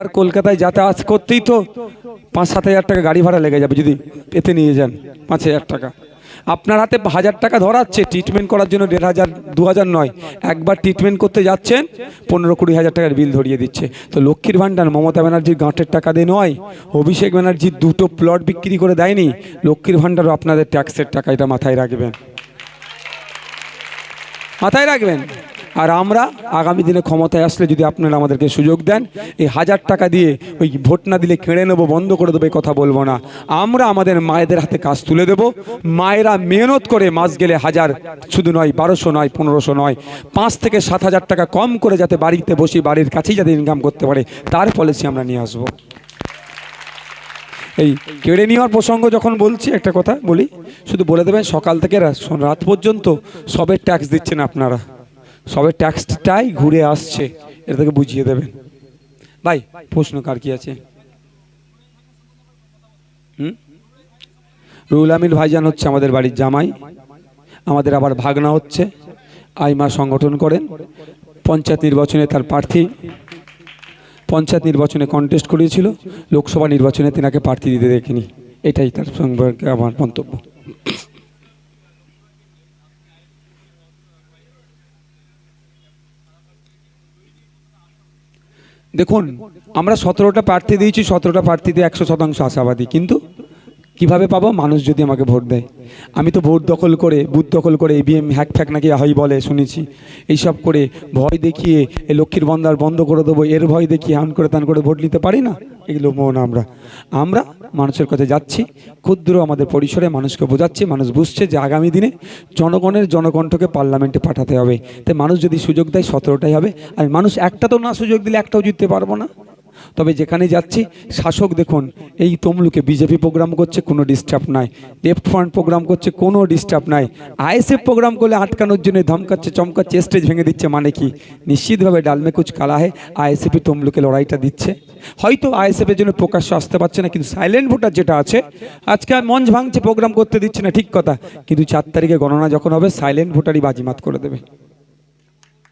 আর কলকাতায় যাতায়াত করতেই তো পাঁচ সাত হাজার টাকা গাড়ি ভাড়া লেগে যাবে যদি এতে নিয়ে যান, পাঁচ হাজার টাকা। আপনার হাতে হাজার টাকা ধরাচ্ছে ট্রিটমেন্ট করার জন্য দেড় হাজার, দু হাজার নয়। একবার ট্রিটমেন্ট করতে যাচ্ছেন, পনেরো কুড়ি হাজার টাকার বিল ধরিয়ে দিচ্ছে। তো লক্ষ্মীর ভাণ্ডার, মমতা ব্যানার্জির গাঁটের টাকা দিয়ে নয়, অভিষেক ব্যানার্জির দুটো প্লট বিক্রি করে দেয়নি, লক্ষ্মীর ভাণ্ডারও আপনাদের ট্যাক্সের টাকা এটা মাথায় রাখবেন। মাথায় রাখবেন? আর আমরা আগামী দিনে ক্ষমতায় আসলে যদি আপনারা আমাদেরকে সুযোগ দেন, এই হাজার টাকা দিয়ে ওই ভোট না দিলে কেড়ে নেব, বন্ধ করে দেবো কথা বলব না। আমরা আমাদের মায়েদের হাতে কাজ তুলে দেবো। মায়েরা মেহনত করে মাস গেলে হাজার, শুধু নয়, বারোশো নয়, পনেরোশো নয়, পাঁচ থেকে সাত হাজার টাকা কম করে যাতে বাড়িতে বসে বাড়ির কাছেই যাতে ইনকাম করতে পারে, তার পলিসি আমরা নিয়ে আসব। এই কেড়ে নেওয়ার প্রসঙ্গ যখন বলছি, একটা কথা বলি, শুধু বলে দেবেন সকাল থেকে রাত পর্যন্ত সবের ট্যাক্স দিচ্ছেন আপনারা। সবের ট্যাক্সটাই ঘুরে আসছে। এটা থেকে বুঝিয়ে দেবেন। ভাই, প্রশ্ন কার কি আছে? হুম? রুহুল আমিন ভাইজান হচ্ছে আমাদের বাড়ির জামাই। আমাদের আবার ভাগনা হচ্ছে। আইমা সংগঠন করেন। পঞ্চায়েত নির্বাচনে তার প্রার্থী। পঞ্চায়েত নির্বাচনে কন্টেস্ট করিয়েছিল। লোকসভা নির্বাচনে তেনাকে প্রার্থী দিতে দেখিনি। এটাই তার সম্পর্কে আমার মন্তব্য। দেখুন আমরা সতেরোটা প্রার্থী দিয়েছি সতেরোটা প্রার্থীতে একশো শতাংশ আশাবাদী কিন্তু কীভাবে পাবো? মানুষ যদি আমাকে ভোট দেয়। আমি তো ভোট দখল করে, বুথ দখল করে ইভিএম হ্যাক ফ্যাক নাকি হয় বলে শুনেছি। এইসব করে ভয় দেখিয়ে এই লক্ষ্মীর বন্দার বন্ধ করে দেবো, এর ভয় দেখিয়ে হান করে তান করে ভোট নিতে পারি না? এগুলো মন আমরা। আমরা মানুষের কাছে যাচ্ছি, ক্ষুদ্র আমাদের পরিসরে মানুষকে বোঝাচ্ছি, মানুষ বুঝছে যে আগামী দিনে জনগণের জনকণ্ঠকে পার্লামেন্টে পাঠাতে হবে। তাই মানুষ যদি সুযোগ দেয়, সতেরোটাই হবে। আর মানুষ একটা তো না সুযোগ দিলে একটাও জিততে পারব না। তবে যেখানে যাচ্ছি, শাসক দেখুন, এই তমলুকে বিজেপি প্রোগ্রাম করছে, কোনো ডিস্টার্ব নাই। লেফট ফ্রন্ট প্রোগ্রাম করছে, কোনো ডিস্টার্ব নাই। আইএসএফ প্রোগ্রাম করলে আটকানোর জন্য ধমকাচ্ছে, চমকাচ্ছে স্টেজ ভেঙে দিচ্ছে মানে কি? নিশ্চিতভাবে ডালমে কুচ কালা হে আইএসএফই তমলুকে লড়াইটা দিচ্ছে। হয়তো আইএসএফের জন্য প্রকাশ্য আসতে পারছে না, কিন্তু সাইলেন্ট ভোটার যেটা আছে, আজকে আর মঞ্চ ভাঙছে প্রোগ্রাম করতে দিচ্ছে না, ঠিক কথা। কিন্তু চার তারিখে গণনা যখন হবে সাইলেন্ট ভোটারই বাজিমাত করে দেবে।